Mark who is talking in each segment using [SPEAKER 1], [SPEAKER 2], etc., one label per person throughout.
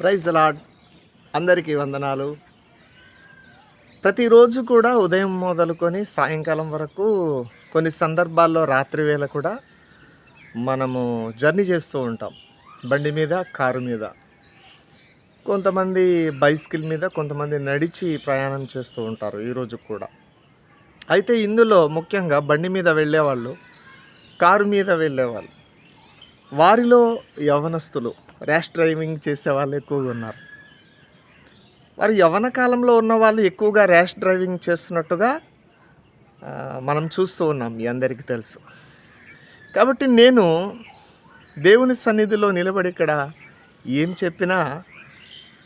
[SPEAKER 1] Praise lord అందరికీ వందనాలు. ప్రతిరోజు కూడా ఉదయం మొదలుకొని సాయంకాలం వరకు కొన్ని సందర్భాల్లో రాత్రి వేళ కూడా మనము జర్నీ చేస్తూ ఉంటాం. బండి మీద కారు మీద. కొంతమంది బైసికిల్ మీద కొంతమంది నడిచి ప్రయాణం చేస్తూ ఉంటారు ఈరోజు కూడా. అయితే ఇందులో ముఖ్యంగా బండి మీద వెళ్ళేవాళ్ళు కారు మీద వెళ్ళేవాళ్ళు. వారిలో యవనస్తులు ర్యాష్ డ్రైవింగ్ చేసే వాళ్ళు ఎక్కువగా ఉన్నారు. వారు యవన కాలంలో ఉన్న వాళ్ళు ఎక్కువగా ర్యాష్ డ్రైవింగ్ చేస్తున్నట్టుగా మనం చూస్తూ ఉన్నాం మీ అందరికీ తెలుసు. కాబట్టి నేను దేవుని సన్నిధిలో నిలబడి ఇక్కడ ఏం చెప్పినా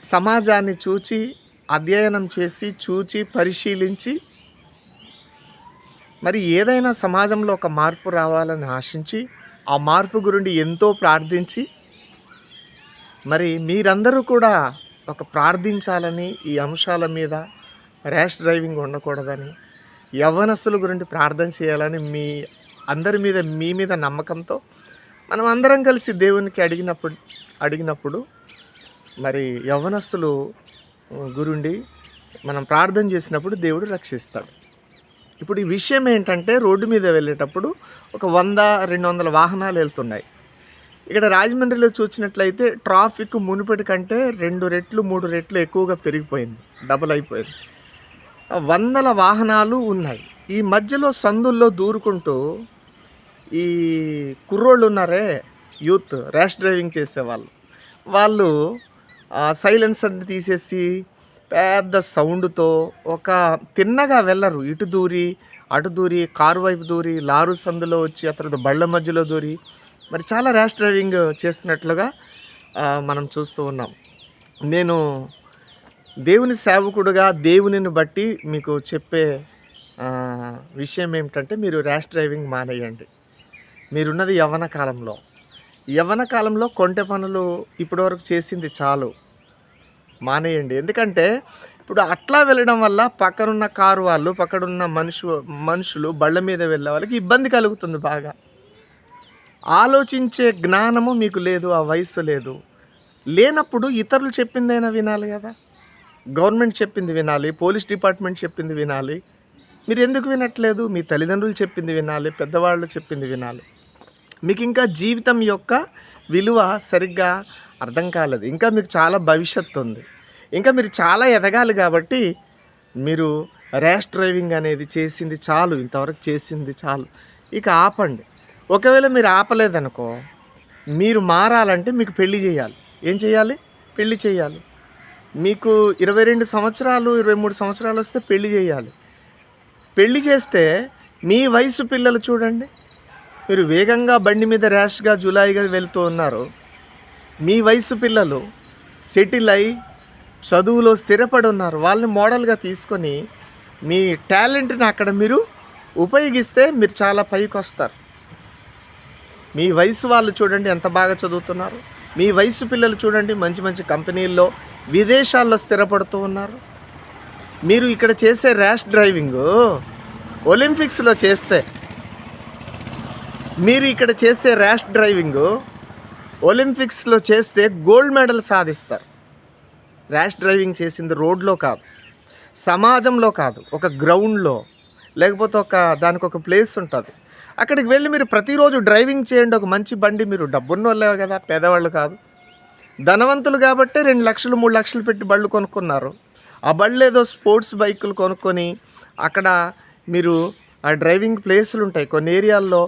[SPEAKER 1] సమాజాన్ని చూచి అధ్యయనం చేసి చూచి పరిశీలించి మరి ఏదైనా సమాజంలో ఒక మార్పు రావాలని ఆశించి ఆ మార్పు గురించి ఎంతో ప్రార్థించి మరి మీరందరూ కూడా ఒక ప్రార్థించాలని ఈ అంశాల మీద ర్యాష్ డ్రైవింగ్ ఉండకూడదని యవ్వనస్తుల గురించి ప్రార్థన చేయాలని మీ అందరి మీద మీ మీద నమ్మకంతో మనం అందరం కలిసి దేవునికి అడిగినప్పుడు అడిగినప్పుడు మరి యవ్వనస్తులు గురుండి మనం ప్రార్థన చేసినప్పుడు దేవుడు రక్షిస్తాడు. ఇప్పుడు ఈ విషయం ఏంటంటే రోడ్డు మీద వెళ్ళేటప్పుడు ఒక వంద రెండు వందల వాహనాలు వెళ్తున్నాయి. ఇక్కడ రాజమండ్రిలో చూసినట్లయితే ట్రాఫిక్ మునుపటి కంటే రెండు రెట్లు మూడు రెట్లు ఎక్కువగా పెరిగిపోయింది. డబుల్ అయిపోయింది. వందల వాహనాలు ఉన్నాయి. ఈ మధ్యలో సందుల్లో దూరుకుంటూ ఈ కుర్రోళ్ళు ఉన్నారే యూత్ ర్యాష్ డ్రైవింగ్ చేసేవాళ్ళు. వాళ్ళు సైలెన్సర్ని తీసేసి పెద్ద సౌండ్తో ఒక తిన్నగా వెళ్ళరు ఇటు దూరి అటు దూరి కారు వైపు దూరి లారు సందులో వచ్చి అతను బళ్ళ మధ్యలో దూరి మరి చాలా ర్యాష్ డ్రైవింగ్ చేస్తున్నట్లుగా మనం చూస్తూ ఉన్నాం. నేను దేవుని సేవకుడుగా దేవునిని బట్టి మీకు చెప్పే విషయం ఏమిటంటే మీరు ర్యాష్ డ్రైవింగ్ మానేయండి. మీరున్నది యవ్వన కాలంలో. యవ్వన కాలంలో కొంటె పనులు ఇప్పటివరకు చేసింది చాలు. మానేయండి. ఎందుకంటే ఇప్పుడు అట్లా వెళ్ళడం వల్ల పక్కనున్న కారు వాళ్ళు పక్కనున్న మనుషు మనుషులు బళ్ళ మీద వెళ్ళే వాళ్ళకి ఇబ్బంది కలుగుతుంది బాగా. ఆలోచించే జ్ఞానము మీకు లేదు ఆ వయసు లేదు. లేనప్పుడు ఇతరులు చెప్పిందైనా వినాలి కదా? గవర్నమెంట్ చెప్పింది వినాలి పోలీస్ డిపార్ట్మెంట్ చెప్పింది వినాలి. మీరు ఎందుకు వినట్లేదు? మీ తల్లిదండ్రులు చెప్పింది వినాలి పెద్దవాళ్ళు చెప్పింది వినాలి. మీకు ఇంకా జీవితం యొక్క విలువ సరిగ్గా అర్థం కాలేదు. ఇంకా మీకు చాలా భవిష్యత్తు ఉంది. ఇంకా మీరు చాలా ఎదగాలి కాబట్టి మీరు ర్యాష్ డ్రైవింగ్ అనేది చేసింది చాలు ఇంతవరకు చేసింది చాలు. ఇక ఆపండి. ఒకవేళ మీరు ఆపలేదనుకో మీరు మారాలంటే మీకు పెళ్ళి చేయాలి. ఏం చేయాలి? పెళ్ళి చేయాలి. మీకు ఇరవై రెండు సంవత్సరాలు ఇరవై మూడు సంవత్సరాలు వస్తే పెళ్ళి చేయాలి. పెళ్ళి చేస్తే మీ వయసు పిల్లలు చూడండి. మీరు వేగంగా బండి మీద ర్యాష్గా జులాయిగా వెళ్తూ ఉన్నారు. మీ వయసు పిల్లలు సెటిల్ అయి చదువులో స్థిరపడి ఉన్నారు. వాళ్ళని మోడల్గా తీసుకొని మీ టాలెంట్ని అక్కడ మీరు ఉపయోగిస్తే మీరు చాలా పైకి వస్తారు. మీ వయసు వాళ్ళు చూడండి ఎంత బాగా చదువుతున్నారు. మీ వయసు పిల్లలు చూడండి మంచి మంచి కంపెనీల్లో విదేశాల్లో స్థిరపడుతూ ఉన్నారు. మీరు ఇక్కడ చేసే ర్యాష్ డ్రైవింగ్ ఒలింపిక్స్లో చేస్తే మీరు ఇక్కడ చేసే ర్యాష్ డ్రైవింగ్ ఒలింపిక్స్లో చేస్తే గోల్డ్ మెడల్ సాధిస్తారు. ర్యాష్ డ్రైవింగ్ చేసింది రోడ్లో కాదు సమాజంలో కాదు ఒక గ్రౌండ్లో లేకపోతే ఒక దానికి ఒక ప్లేస్ ఉంటుంది. అక్కడికి వెళ్ళి మీరు ప్రతిరోజు డ్రైవింగ్ చేయండి. ఒక మంచి బండి మీరు డబ్బున్న వాళ్ళే కదా పేదవాళ్ళు కాదు. ధనవంతులు కాబట్టి రెండు లక్షలు మూడు లక్షలు పెట్టి బళ్ళు కొనుక్కున్నారు. ఆ బళ్ళు ఏదో స్పోర్ట్స్ బైకులు కొనుక్కొని అక్కడ మీరు ఆ డ్రైవింగ్ ప్లేసులు ఉంటాయి. కొన్ని ఏరియాల్లో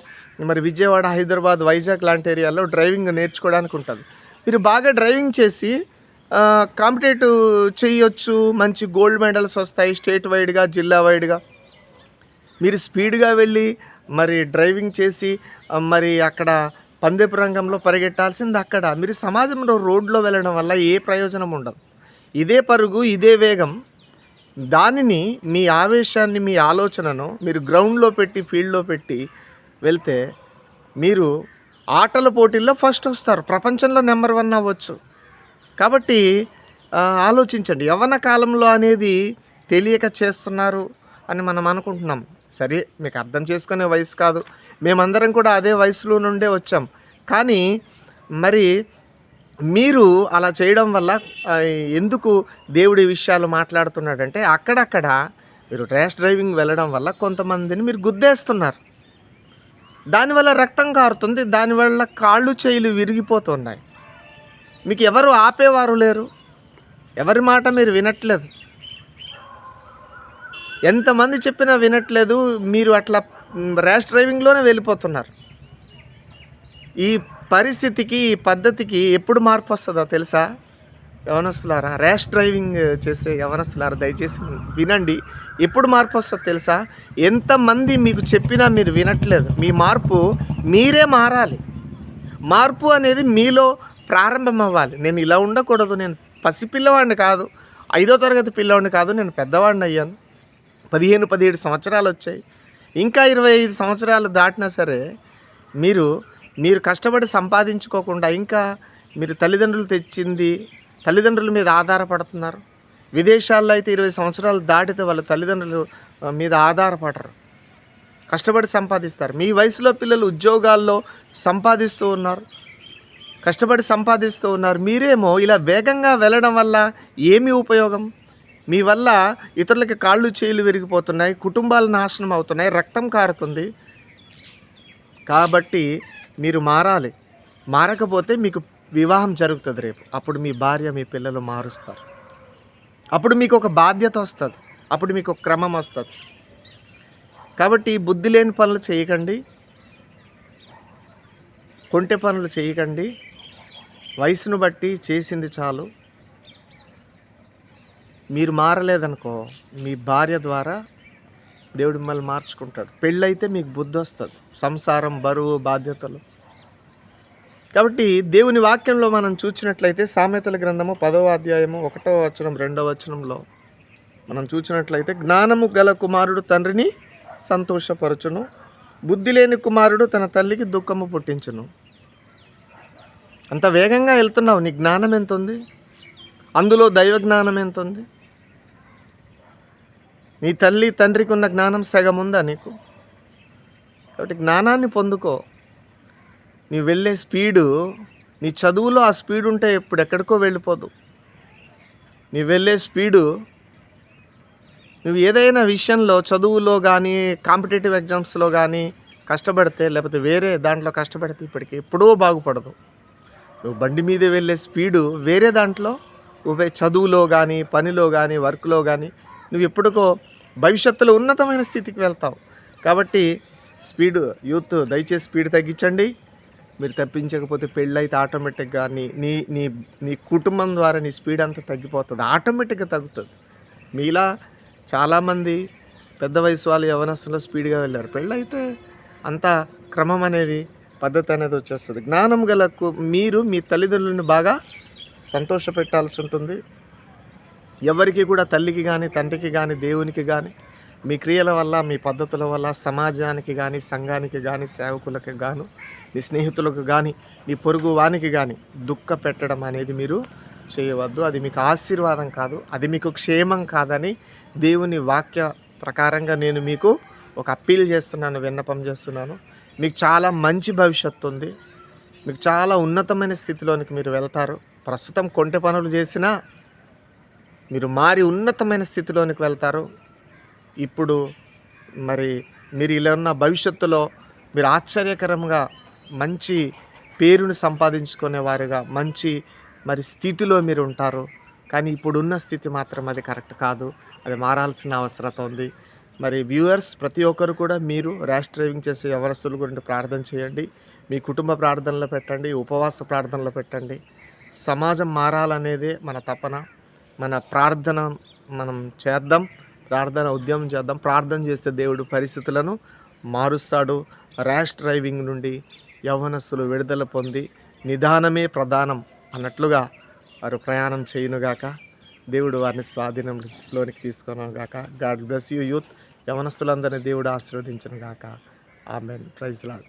[SPEAKER 1] మరి విజయవాడ హైదరాబాద్ వైజాగ్ లాంటి ఏరియాల్లో డ్రైవింగ్ నేర్చుకోవడానికి ఉంటుంది. మీరు బాగా డ్రైవింగ్ చేసి కాంపిటేటివ్ చేయొచ్చు. మంచి గోల్డ్ మెడల్స్ వస్తాయి స్టేట్ వైడ్గా జిల్లా వైడ్గా. మీరు స్పీడ్గా వెళ్ళి మరి డ్రైవింగ్ చేసి మరి అక్కడ పందెపు రంగంలో పరిగెట్టాల్సింది అక్కడ. మీరు సమాజంలో రోడ్లో వెళ్ళడం వల్ల ఏ ప్రయోజనం ఉండదు. ఇదే పరుగు ఇదే వేగం. దానిని మీ ఆవేశాన్ని మీ ఆలోచనను మీరు గ్రౌండ్లో పెట్టి ఫీల్డ్లో పెట్టి వెళ్తే మీరు ఆటల పోటీల్లో ఫస్ట్ వస్తారు. ప్రపంచంలో నెంబర్ వన్ అవ్వచ్చు. కాబట్టి ఆలోచించండి. యవ్వన కాలంలో అనేది తెలియక చేస్తున్నారు. అని మనం అనుకుంటున్నాం సరే మీకు అర్థం చేసుకునే వయసు కాదు మేమందరం కూడా అదే వయసులో నుండే వచ్చాం కానీ మరి మీరు అలా చేయడం వల్ల ఎందుకు దేవుడి విషయాలు మాట్లాడుతున్నాడంటే అక్కడక్కడ మీరు ర్యాష్ డ్రైవింగ్ వెళ్ళడం వల్ల కొంతమందిని మీరు గుద్దేస్తున్నారు. దానివల్ల రక్తం కారుతుంది. దానివల్ల కాళ్ళు, చేయిలు విరిగిపోతున్నాయి. మీకు ఎవరు ఆపేవారు లేరు. ఎవరి మాట మీరు వినట్లేదు. ఎంతమంది చెప్పినా వినట్లేదు. మీరు అట్లా ర్యాష్ డ్రైవింగ్‌లోనే వెళ్ళిపోతున్నారు. ఈ పరిస్థితికి, ఈ పద్ధతికి ఎప్పుడు మార్పు వస్తుందో తెలుసా? యవనస్తులారా, ర్యాష్ డ్రైవింగ్ చేసే యవనస్తులారా దయచేసి వినండి. ఎప్పుడు మార్పు వస్తుందో తెలుసా? ఎంతమంది మీకు చెప్పినా మీరు వినట్లేదు. మీ మార్పు మీరే మారాలి. మార్పు అనేది మీలో ప్రారంభమవ్వాలి. నేను ఇలా ఉండకూడదు. నేను పసిపిల్లవాడిని కాదు. ఐదో తరగతి పిల్లవాడిని కాదు. నేను పెద్దవాడిని అయ్యాను పదిహేను పదిహేడు సంవత్సరాలు వచ్చాయి ఇంకా 25 సంవత్సరాలు దాటినా సరే మీరు, మీరు కష్టపడి సంపాదించుకోకుండా ఇంకా మీరు తల్లిదండ్రులు తెచ్చింది తల్లిదండ్రుల మీద ఆధారపడుతున్నారు. విదేశాల్లో అయితే 20 సంవత్సరాలు దాటితే వాళ్ళ తల్లిదండ్రులు మీద ఆధారపడరు. కష్టపడి సంపాదిస్తారు. మీ వయసులో పిల్లలు ఉద్యోగాల్లో సంపాదిస్తూ ఉన్నారు. కష్టపడి సంపాదిస్తూ ఉన్నారు. మీరేమో ఇలా వేగంగా వెళ్ళడం వల్ల ఏమి ఉపయోగం? మీ వల్ల ఇతరులకి కాళ్ళు, చేతులు విరిగిపోతున్నాయి. కుటుంబాలు నాశనం అవుతున్నాయి. రక్తం కారుతుంది. కాబట్టి మీరు మారాలి. మారకపోతే మీకు వివాహం జరుగుతుంది రేపు. అప్పుడు మీ భార్య, మీ పిల్లలు మారుస్తారు. అప్పుడు మీకు ఒక బాధ్యత వస్తుంది అప్పుడు మీకొక క్రమం వస్తుంది కాబట్టి బుద్ధి లేని పనులు చేయకండి. కొంటె పనులు చేయకండి. వయసును బట్టి చేసింది చాలు. మీరు మారలేదనుకో మీ భార్య ద్వారా దేవుడు మిమ్మల్ని మార్చుకుంటాడు. పెళ్ళైతే మీకు బుద్ధొస్తది. సంసారం, బరువు, బాధ్యతలు. కాబట్టి దేవుని వాక్యంలో మనం చూచినట్లయితే సామెతల గ్రంథము పదవ అధ్యాయము ఒకటవ వచనం, రెండవ వచనంలో మనం చూసినట్లయితే జ్ఞానము గల కుమారుడు తండ్రిని సంతోషపరచును. బుద్ధి లేని కుమారుడు తన తల్లికి దుఃఖము పుట్టించును. అంత వేగంగా వెళ్తున్నావు. నీ జ్ఞానం ఎంత ఉంది అందులో దైవ జ్ఞానం ఎంత ఉంది నీ తల్లి, తండ్రికి ఉన్న జ్ఞానం సగం ఉందా నీకు? కాబట్టి జ్ఞానాన్ని పొందుకో. నీవు వెళ్ళే స్పీడు నీ చదువులో ఆ స్పీడ్ ఉంటే ఇప్పుడు ఎక్కడికో వెళ్ళిపోదు. నీ వెళ్ళే స్పీడు నువ్వు ఏదైనా విషయంలో చదువులో కానీ కాంపిటేటివ్ ఎగ్జామ్స్‌లో కానీ కష్టపడితే లేకపోతే వేరే దాంట్లో కష్టపడితే ఇప్పటికి ఎప్పుడో బాగుపడదు. నువ్వు బండి మీద వెళ్ళే స్పీడు వేరే దాంట్లో చదువులో కానీ పనిలో కానీ వర్క్‌లో కానీ నువ్వు ఎప్పటికో భవిష్యత్తులో ఉన్నతమైన స్థితికి వెళ్తావు. కాబట్టి స్పీడ్ యూత్ దయచేసి స్పీడ్ తగ్గించండి. మీరు తప్పించకపోతే పెళ్ళైతే ఆటోమేటిక్‌గా నీ నీ నీ నీ కుటుంబం ద్వారా నీ స్పీడ్ అంతా తగ్గిపోతుంది ఆటోమేటిక్‌గా తగ్గుతుంది మీలా చాలామంది పెద్ద వయసు వాళ్ళు యవ్వనస్తులు స్పీడ్‌గా వెళ్ళారు పెళ్ళైతే అంత క్రమం అనేది, పద్ధతి అనేది వచ్చేస్తుంది జ్ఞానం గలకు మీరు మీ తల్లిదండ్రులను బాగా సంతోషపెట్టాల్సి ఉంటుంది. ఎవరికి కూడా తల్లికి కానీ తండ్రికి కానీ దేవునికి కానీ మీ క్రియల వల్ల, మీ పద్ధతుల వల్ల సమాజానికి కానీ సంఘానికి కానీ సేవకులకు గాను, మీ స్నేహితులకు కానీ మీ పొరుగు వానికి కానీ దుఃఖ పెట్టడం అనేది మీరు చేయవద్దు. అది మీకు ఆశీర్వాదం కాదు. అది మీకు క్షేమం కాదని దేవుని వాక్య ప్రకారంగా నేను మీకు ఒక అప్పీల్ చేస్తున్నాను. విన్నపం చేస్తున్నాను. మీకు చాలా మంచి భవిష్యత్తు ఉంది. మీకు చాలా ఉన్నతమైన స్థితిలోనికి మీరు వెళ్తారు. ప్రస్తుతం కొంటె పనులు చేసినా మీరు మారి ఉన్నతమైన స్థితిలోనికి వెళ్తారు. ఇప్పుడు మరి మీరు ఇలా ఉన్న భవిష్యత్తులో మీరు ఆశ్చర్యకరంగా మంచి పేరును సంపాదించుకునే వారిగా మంచి మరి స్థితిలో మీరు ఉంటారు. కానీ ఇప్పుడున్న స్థితి మాత్రం అది కరెక్ట్ కాదు. అది మారాల్సిన అవసరత ఉంది. మరి వ్యూవర్స్ ప్రతి ఒక్కరు కూడా మీరు ర్యాష్ డ్రైవింగ్ చేసే ఎవరస్తుల గురించి ప్రార్థన చేయండి. మీ కుటుంబ ప్రార్థనలో పెట్టండి. ఉపవాస ప్రార్థనలో పెట్టండి. సమాజం మారాలనేదే మన తపన. మన ప్రార్థన మనం చేద్దాం. ప్రార్థన ఉద్యమం చేద్దాం. ప్రార్థన చేస్తే దేవుడు పరిస్థితులను మారుస్తాడు. ర్యాష్ డ్రైవింగ్ నుండి యవ్వనస్తులు విడుదల పొంది నిదానమే ప్రధానం అన్నట్లుగా వారు ప్రయాణం చేయనుగాక దేవుడు వారిని స్వాధీనంలోనికి తీసుకున్నాగాక గాడ్ బ్లెస్ యూ యూత్. యవ్వనస్తులందరిని దేవుడు ఆశీర్వదించను గాక ప్రైజ్ లార్డ్.